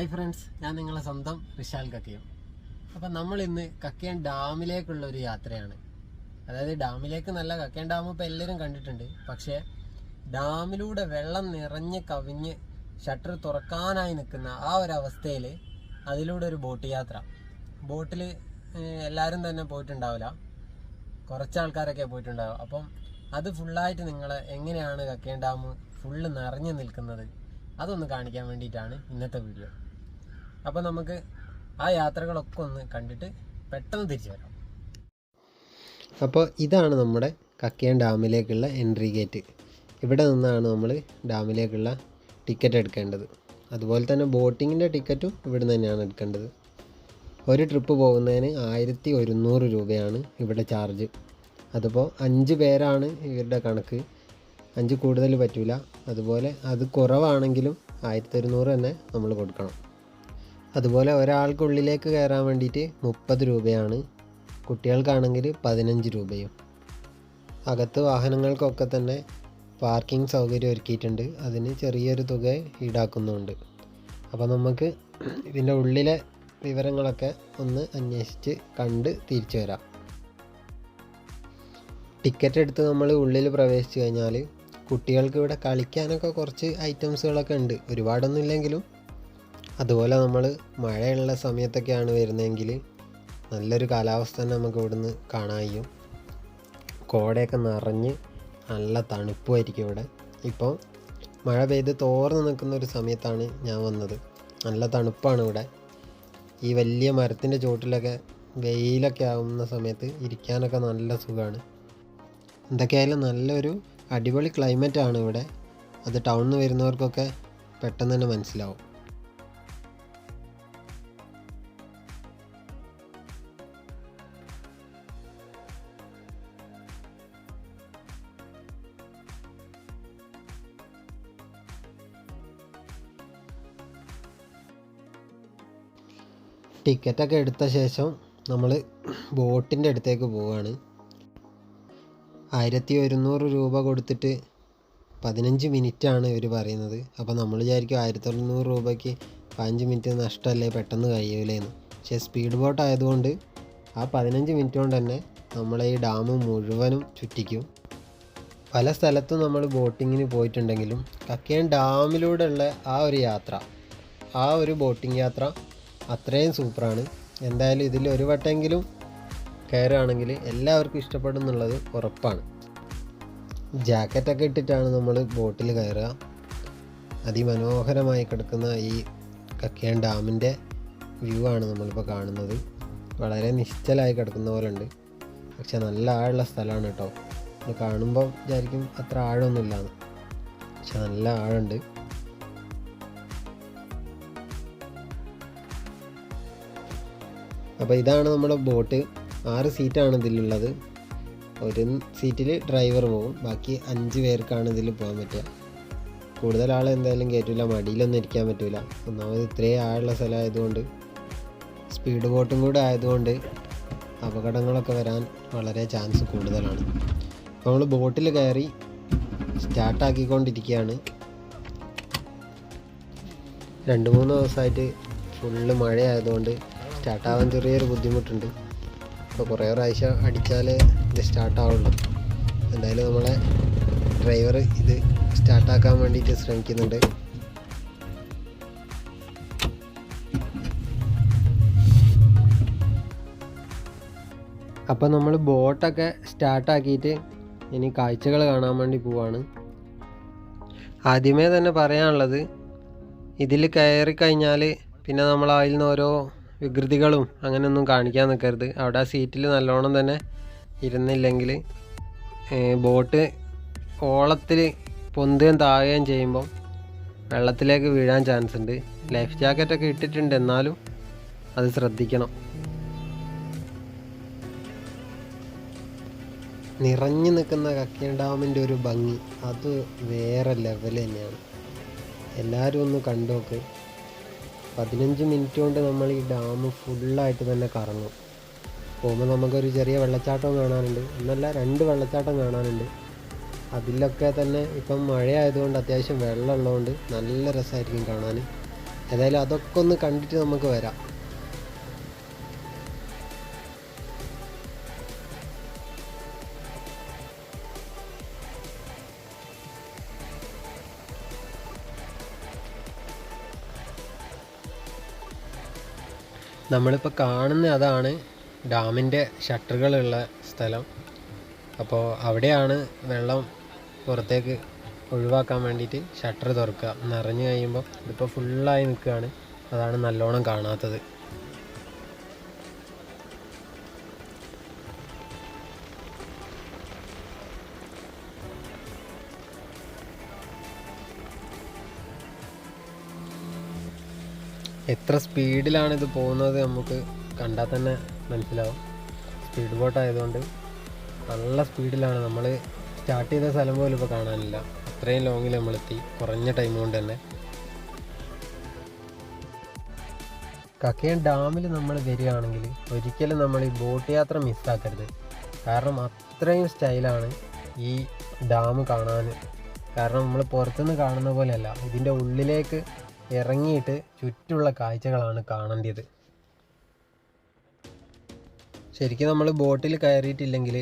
Hi friends ഞാൻ നിങ്ങളെ സ്വന്തം വിശാൽ കക്കയം. അപ്പം നമ്മൾ ഇന്ന് കക്കയം ഡാമിലേക്കുള്ള ഒരു യാത്രയാണ്. അതായത് ഡാമിലേക്ക് നല്ല കക്കയം ഡാം ഇപ്പം എല്ലാവരും കണ്ടിട്ടുണ്ട്. പക്ഷേ ഡാമിലൂടെ വെള്ളം നിറഞ്ഞ് കവിഞ്ഞ് ഷട്ടർ തുറക്കാനായി നിൽക്കുന്ന ആ ഒരു അവസ്ഥയിൽ അതിലൂടെ ഒരു ബോട്ട് യാത്ര. ബോട്ടിൽ എല്ലാവരും തന്നെ പോയിട്ടുണ്ടാവില്ല. കുറച്ച് ആൾക്കാരൊക്കെ പോയിട്ടുണ്ടാവും. അപ്പം അത് ഫുള്ളായിട്ട് നിങ്ങളെ എങ്ങനെയാണ് കക്കയം ഡാം ഫുള്ള് നിറഞ്ഞു നിൽക്കുന്നത്? അതൊന്ന് കാണിക്കാൻ വേണ്ടിയിട്ടാണ് ഇന്നത്തെ വീഡിയോ അപ്പോൾ നമുക്ക് ആ യാത്രകളൊക്കെ ഒന്ന് കണ്ടിട്ട് പെട്ടെന്ന് തിരിച്ചു വരാം. അപ്പോൾ ഇതാണ് നമ്മുടെ കക്കയം ഡാമിലേക്കുള്ള എൻട്രി ഗേറ്റ്. ഇവിടെ നിന്നാണ് നമ്മൾ ഡാമിലേക്കുള്ള ടിക്കറ്റ് എടുക്കേണ്ടത്. അതുപോലെ തന്നെ ബോട്ടിങ്ങിന്റെ ടിക്കറ്റും ഇവിടെ നിന്ന് തന്നെയാണ് എടുക്കേണ്ടത്. ഒരു ട്രിപ്പ് പോകുന്നതിന് ആയിരത്തി ഒരുന്നൂറ് രൂപയാണ് ഇവിടെ ചാർജ്. അതിപ്പോൾ അഞ്ച് പേരാണ് ഇവരുടെ കണക്ക്. അഞ്ച് കൂടുതൽ പറ്റില്ല അതുപോലെ അത് കുറവാണെങ്കിലും ആയിരത്തി ഒരുന്നൂറ് തന്നെ നമ്മൾ കൊടുക്കണം. അതുപോലെ ഒരാൾക്കുള്ളിലേക്ക് കയറാൻ വേണ്ടിയിട്ട് മുപ്പത് രൂപയാണ്. കുട്ടികൾക്കാണെങ്കിൽ പതിനഞ്ച് രൂപയും. അകത്ത് വാഹനങ്ങൾക്കൊക്കെ തന്നെ പാർക്കിംഗ് സൗകര്യം ഒരുക്കിയിട്ടുണ്ട്. അതിന് ചെറിയൊരു തുക ഈടാക്കുന്നുണ്ട്. അപ്പോൾ നമുക്ക് ഇതിന്റെ ഉള്ളിലെ വിവരങ്ങളൊക്കെ ഒന്ന് അന്വേഷിച്ച് കണ്ട് തിരിച്ചു വരാം. ടിക്കറ്റ് എടുത്ത് നമ്മൾ ഉള്ളിൽ പ്രവേശിച്ചു കഴിഞ്ഞാൽ കുട്ടികൾക്ക് ഇവിടെ കളിക്കാനൊക്കെ കുറച്ച് ഐറ്റംസുകളൊക്കെ ഉണ്ട്. ഒരുപാടൊന്നും ഇല്ലെങ്കിലും അതുപോലെ നമ്മൾ മഴയുള്ള സമയത്തൊക്കെയാണ് വരുന്നതെങ്കിൽ നല്ലൊരു കാലാവസ്ഥ തന്നെ നമുക്ക് ഇവിടുന്ന് കാണാൻ കഴിയും. കോടയൊക്കെ നിറഞ്ഞ് നല്ല തണുപ്പുമായിരിക്കും ഇവിടെ. ഇപ്പോൾ മഴ പെയ്ത് തോർന്ന് നിൽക്കുന്ന ഒരു സമയത്താണ് ഞാൻ വന്നത്. നല്ല തണുപ്പാണ് ഇവിടെ. ഈ വലിയ മരത്തിന്റെ ചോട്ടിലൊക്കെ വെയിലൊക്കെ ആവുന്ന സമയത്ത് ഇരിക്കാനൊക്കെ നല്ല സുഖമാണ് എന്തൊക്കെയായാലും നല്ലൊരു അടിപൊളി ക്ലൈമറ്റാണ് ഇവിടെ. അത് ടൗണിൽ നിന്ന് വരുന്നവർക്കൊക്കെ പെട്ടെന്ന് തന്നെ മനസ്സിലാവും. ടിക്കറ്റൊക്കെ എടുത്ത ശേഷം നമ്മൾ ബോട്ടിന്റെ അടുത്തേക്ക് പോവുകയാണ് ആയിരത്തി ഒരുന്നൂറ് രൂപ കൊടുത്തിട്ട് പതിനഞ്ച് മിനിറ്റാണ് ഇവർ പറയുന്നത്. അപ്പോൾ നമ്മൾ വിചാരിക്കും ആയിരത്തി ഒരുന്നൂറ് രൂപയ്ക്ക് പതിനഞ്ച് മിനിറ്റ് നഷ്ടമല്ലേ പെട്ടെന്ന് കഴിയൂലേന്ന്. പക്ഷേ സ്പീഡ് ബോട്ട് ആയതുകൊണ്ട് ആ പതിനഞ്ച് മിനിറ്റ് കൊണ്ട് തന്നെ നമ്മളെ ഈ ഡാം മുഴുവനും ചുറ്റിക്കും. പല സ്ഥലത്തും നമ്മൾ ബോട്ടിങ്ങിന് പോയിട്ടുണ്ടെങ്കിലും കക്കയം ഡാമിലൂടെയുള്ള ആ ഒരു യാത്ര ആ ഒരു ബോട്ടിംഗ് യാത്ര അത്രയും സൂപ്പറാണ്. എന്തായാലും ഇതിൽ ഒരു വട്ടമെങ്കിലും കയറുകയാണെങ്കിൽ എല്ലാവർക്കും ഇഷ്ടപ്പെടും എന്നുള്ളത് ഉറപ്പാണ്. ജാക്കറ്റൊക്കെ ഇട്ടിട്ടാണ് നമ്മൾ ബോട്ടിൽ കയറുക. അതിമനോഹരമായി കിടക്കുന്ന ഈ കക്കയൻ ഡാമിന്റെ വ്യൂ ആണ് നമ്മളിപ്പോൾ കാണുന്നത്. വളരെ നിശ്ചലമായി കിടക്കുന്ന പോലെ ഉണ്ട് പക്ഷെ നല്ല ആഴമുള്ള സ്ഥലമാണ് കേട്ടോ. കാണുമ്പോൾ വിചാരിക്കും അത്ര ആഴമൊന്നുമില്ലാന്ന്. പക്ഷെ നല്ല ആഴമുണ്ട്. അപ്പോൾ ഇതാണ് നമ്മുടെ ബോട്ട്. ആറ് സീറ്റാണ് ഇതിലുള്ളത്. ഒരു സീറ്റിൽ ഡ്രൈവർ പോകും ബാക്കി അഞ്ച് പേർക്കാണ് ഇതിൽ പോകാൻ പറ്റുക. കൂടുതൽ ആൾ എന്തായാലും കയറ്റില്ല മടിയിലൊന്നും ഇരിക്കാൻ പറ്റില്ല ഒന്നാമത് ഇത്രയും ആഴുള്ള സ്ഥലമായതുകൊണ്ട് സ്പീഡ് ബോട്ടും കൂടെ ആയതുകൊണ്ട് അപകടങ്ങളൊക്കെ വരാൻ വളരെ ചാൻസ് കൂടുതലാണ്. നമ്മൾ ബോട്ടിൽ കയറി സ്റ്റാർട്ടാക്കിക്കൊണ്ടിരിക്കുകയാണ് രണ്ട് മൂന്ന് ദിവസമായിട്ട് ഫുള്ള് മഴയായതുകൊണ്ട് സ്റ്റാർട്ടാവാൻ ചെറിയൊരു ബുദ്ധിമുട്ടുണ്ട്. അപ്പോൾ കുറേ പ്രാവശ്യം അടിച്ചാലേ ഇത് സ്റ്റാർട്ടാവുള്ളൂ. എന്തായാലും നമ്മളെ ഡ്രൈവർ ഇത് സ്റ്റാർട്ടാക്കാൻ വേണ്ടിയിട്ട് ശ്രമിക്കുന്നുണ്ട്. അപ്പോൾ നമ്മൾ ബോട്ടൊക്കെ സ്റ്റാർട്ടാക്കിയിട്ട് ഇനി കാഴ്ചകൾ കാണാൻ വേണ്ടി പോവാണ്. ആദ്യമേ തന്നെ പറയാനുള്ളത് ഇതിൽ കയറി കഴിഞ്ഞാൽ പിന്നെ നമ്മൾ അതിൽ നിന്ന് ഓരോ വികൃതികളും അങ്ങനെയൊന്നും കാണിക്കാൻ നിൽക്കരുത് അവിടെ ആ സീറ്റിൽ നല്ലോണം തന്നെ ഇരുന്നില്ലെങ്കിൽ ബോട്ട് ഓളത്തിൽ പൊന്തുകയും താഴുകയും ചെയ്യുമ്പം വെള്ളത്തിലേക്ക് വീഴാൻ ചാൻസ് ഉണ്ട്. ലൈഫ് ജാക്കറ്റൊക്കെ ഇട്ടിട്ടുണ്ട്. എന്നാലും അത് ശ്രദ്ധിക്കണം. നിറഞ്ഞു നിൽക്കുന്ന കക്കിയ ഡാമിന്റെ ഒരു ഭംഗി. അത് വേറെ ലെവൽ തന്നെയാണ്. എല്ലാവരും ഒന്ന് കണ്ടു നോക്ക് പതിനഞ്ച് മിനിറ്റ് കൊണ്ട് നമ്മൾ ഈ ഡാം ഫുള്ളായിട്ട് തന്നെ കറങ്ങും. പോകുമ്പോൾ നമുക്കൊരു ചെറിയ വെള്ളച്ചാട്ടം കാണാനുണ്ട്. എന്നല്ല രണ്ട് വെള്ളച്ചാട്ടം കാണാനുണ്ട്. അതിലൊക്കെ തന്നെ ഇപ്പം മഴയായതുകൊണ്ട് അത്യാവശ്യം വെള്ളമുള്ളതുകൊണ്ട് നല്ല രസമായിരിക്കും കാണാൻ. ഏതായാലും അതൊക്കെ ഒന്ന് കണ്ടിട്ട് നമുക്ക് വരാം. നമ്മളിപ്പോൾ കാണുന്ന അതാണ് ഡാമിന്റെ ഷട്ടറുകളുള്ള സ്ഥലം. അപ്പോൾ അവിടെയാണ് വെള്ളം പുറത്തേക്ക് ഒഴിവാക്കാൻ വേണ്ടിയിട്ട് ഷട്ടർ തുറക്കുക. നിറഞ്ഞു കഴിയുമ്പോൾ ഇതിപ്പോൾ ഫുള്ളായി നിൽക്കുകയാണ്. അതാണ് നല്ലോണം കാണാത്തത്. എത്ര സ്പീഡിലാണ് ഇത് പോകുന്നത് നമുക്ക് കണ്ടാൽ തന്നെ മനസ്സിലാവും. സ്പീഡ് ബോട്ട് ആയതുകൊണ്ട് നല്ല സ്പീഡിലാണ്. നമ്മൾ സ്റ്റാർട്ട് ചെയ്ത സ്ഥലം പോലും ഇപ്പോൾ കാണാനില്ല. അത്രയും ലോങ്ങിൽ നമ്മളെത്തി. കുറഞ്ഞ ടൈം കൊണ്ട് തന്നെ. കക്കയം ഡാമിൽ നമ്മൾ വരികയാണെങ്കിൽ ഒരിക്കലും നമ്മൾ ഈ ബോട്ട് യാത്ര മിസ്സാക്കരുത് കാരണം അത്രയും സ്റ്റൈലാണ് ഈ ഡാം കാണാൻ. കാരണം നമ്മൾ പുറത്തുനിന്ന് കാണുന്ന പോലെയല്ല. ഇതിന്റെ ഉള്ളിലേക്ക് ഇറങ്ങിയിട്ട് ചുറ്റുള്ള കാഴ്ചകളാണ് കാണേണ്ടത്. ശരിക്കും നമ്മൾ ബോട്ടിൽ കയറിയിട്ടില്ലെങ്കിൽ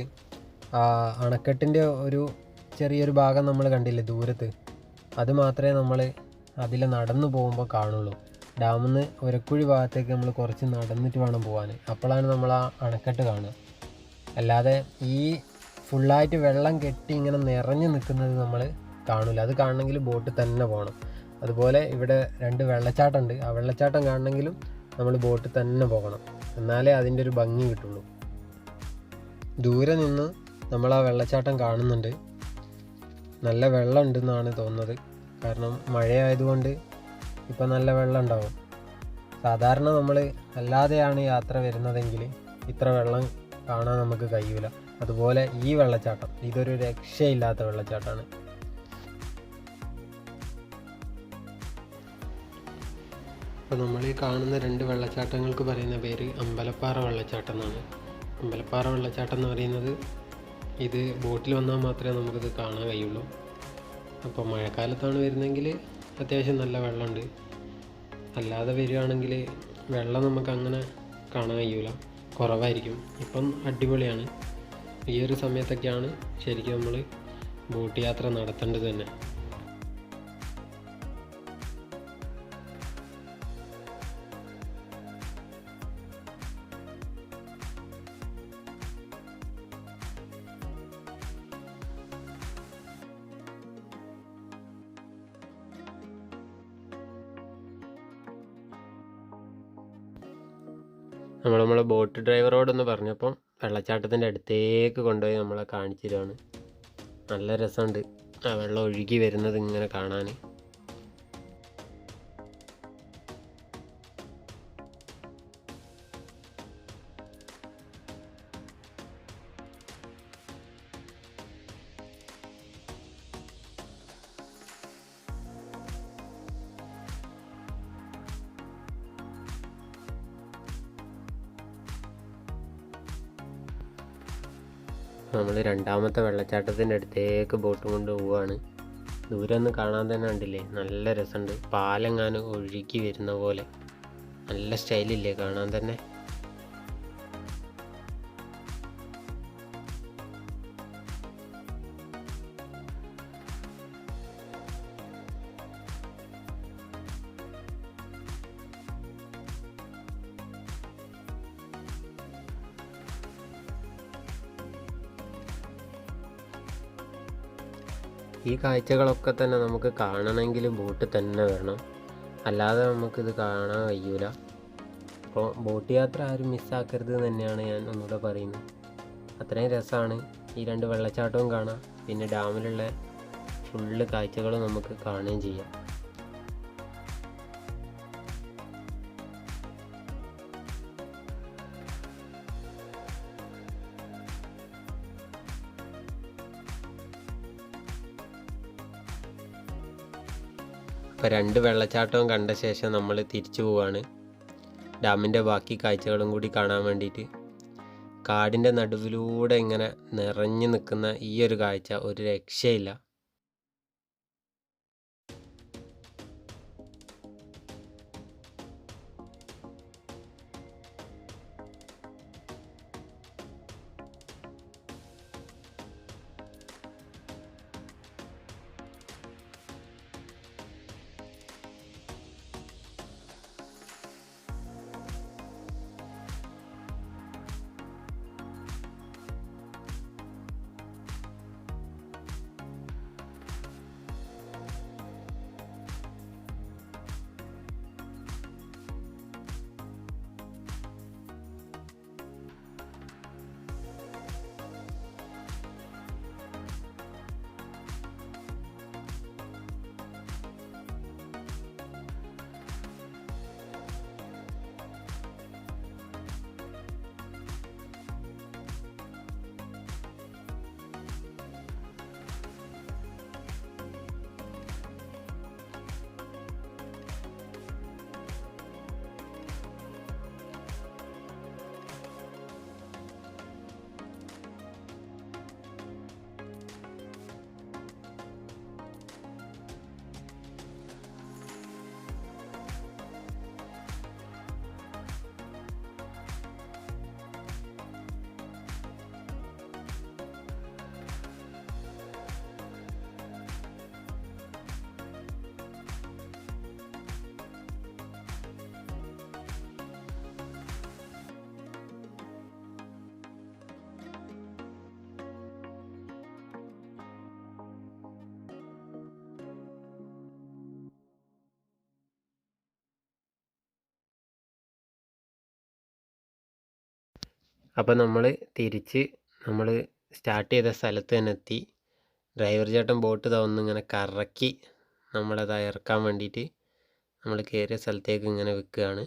അണക്കെട്ടിന്റെ ഒരു ചെറിയൊരു ഭാഗം നമ്മൾ കണ്ടില്ലേ ദൂരത്ത്? അത് മാത്രമേ നമ്മൾ അതിൽ നടന്നു പോകുമ്പോൾ കാണുള്ളൂ. ഡാമിൽ നിന്ന് ഒരക്കുഴി ഭാഗത്തേക്ക് നമ്മൾ കുറച്ച് നടന്നിട്ട് വേണം പോകാൻ. അപ്പോഴാണ് നമ്മൾ ആ അണക്കെട്ട് കാണുക. അല്ലാതെ ഈ ഫുള്ളായിട്ട് വെള്ളം കെട്ടി ഇങ്ങനെ നിറഞ്ഞു നിൽക്കുന്നത് നമ്മൾ കാണില്ല അത് കാണണമെങ്കിൽ ബോട്ട് തന്നെ പോകണം. അതുപോലെ ഇവിടെ രണ്ട് വെള്ളച്ചാട്ടം ഉണ്ട് ആ വെള്ളച്ചാട്ടം കാണണമെങ്കിലും നമ്മൾ ബോട്ടിൽ തന്നെ പോകണം. എന്നാലേ അതിന്റെ ഒരു ഭംഗി കിട്ടുള്ളൂ. ദൂരെ നിന്ന് നമ്മൾ ആ വെള്ളച്ചാട്ടം കാണുന്നുണ്ട്. നല്ല വെള്ളം ഉണ്ടെന്നാണ് തോന്നുന്നത്. കാരണം മഴയായതുകൊണ്ട് ഇപ്പം നല്ല വെള്ളം ഉണ്ടാവും സാധാരണ നമ്മൾ അല്ലാതെയാണ് യാത്ര വരുന്നതെങ്കിൽ ഇത്ര വെള്ളം കാണാൻ നമുക്ക് കഴിയൂല. അതുപോലെ ഈ വെള്ളച്ചാട്ടം ഇതൊരു രക്ഷയില്ലാത്ത വെള്ളച്ചാട്ടമാണ്. അപ്പോൾ നമ്മൾ ഈ കാണുന്ന രണ്ട് വെള്ളച്ചാട്ടങ്ങൾക്ക് പറയുന്ന പേര് അമ്പലപ്പാറ വെള്ളച്ചാട്ടം എന്നാണ്. അമ്പലപ്പാറ വെള്ളച്ചാട്ടം എന്ന് പറയുന്നത് ഇത് ബോട്ടിൽ വന്നാൽ മാത്രമേ നമുക്കിത് കാണാൻ കഴിയുള്ളൂ. അപ്പോൾ മഴക്കാലത്താണ് വരുന്നതെങ്കിൽ അത്യാവശ്യം നല്ല വെള്ളമുണ്ട്. അല്ലാതെ വരികയാണെങ്കിൽ വെള്ളം നമുക്ക് അങ്ങനെ കാണാൻ കഴിയൂല. കുറവായിരിക്കും. ഇപ്പം അടിപൊളിയാണ്. ഈ ഒരു സമയത്തൊക്കെയാണ് ശരിക്കും നമ്മൾ ബോട്ട് യാത്ര നടത്തേണ്ടത് തന്നെ. നമ്മൾ നമ്മളെ ബോട്ട് ഡ്രൈവറോടൊന്ന് പറഞ്ഞപ്പം വെള്ളച്ചാട്ടത്തിന്റെ അടുത്തേക്ക് കൊണ്ടുപോയി നമ്മളെ കാണിച്ചു തരുവാണ്. നല്ല രസമുണ്ട്. ആ വെള്ളം ഒഴുകി വരുന്നത് ഇങ്ങനെ കാണാൻ നമ്മൾ രണ്ടാമത്തെ വെള്ളച്ചാട്ടത്തിന്റെ അടുത്തേക്ക് ബോട്ട് കൊണ്ട് പോവുകയാണ് ദൂരെ ഒന്ന് കാണാൻ തന്നെ കണ്ടില്ലേ? നല്ല രസമുണ്ട്. പാലെങ്ങാനും ഒഴുകി വരുന്ന പോലെ. നല്ല സ്റ്റൈലില്ലേ കാണാൻ തന്നെ? ഈ കാഴ്ചകളൊക്കെ തന്നെ നമുക്ക് കാണണമെങ്കിൽ ബോട്ട് തന്നെ വരണം അല്ലാതെ നമുക്കിത് കാണാൻ കഴിയൂല. അപ്പോൾ ബോട്ട് യാത്ര ആരും മിസ്സാക്കരുത് തന്നെയാണ് ഞാൻ ഒന്നുകൂടെ പറയുന്നത്. അത്രയും രസമാണ് ഈ രണ്ട് വെള്ളച്ചാട്ടവും കാണാം പിന്നെ ഡാമിലുള്ള ഫുള്ള് കാഴ്ചകളും നമുക്ക് കാണുകയും ചെയ്യാം. അപ്പോൾ രണ്ട് വെള്ളച്ചാട്ടവും കണ്ട ശേഷം നമ്മൾ തിരിച്ചു പോവാണ്. ഡാമിന്റെ ബാക്കി കാഴ്ചകളും കൂടി കാണാൻ വേണ്ടിയിട്ട്. കാടിന്റെ നടുവിലൂടെ ഇങ്ങനെ നിറഞ്ഞു നിൽക്കുന്ന ഈ ഒരു കാഴ്ച ഒരു രക്ഷയില്ല. അപ്പോൾ നമ്മൾ തിരിച്ച് നമ്മൾ സ്റ്റാർട്ട് ചെയ്ത സ്ഥലത്ത് തന്നെ എത്തി. ഡ്രൈവർ ചേട്ടൻ ബോട്ട് ഇതാ കറക്കി നമ്മളത് ഇറക്കാൻ വേണ്ടിയിട്ട് നമ്മൾ കയറിയ സ്ഥലത്തേക്ക് ഇങ്ങനെ വെക്കുകയാണ്.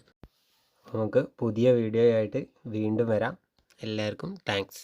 നമുക്ക് പുതിയ വീഡിയോ ആയിട്ട് വീണ്ടും വരാം. എല്ലാവർക്കും താങ്ക്സ്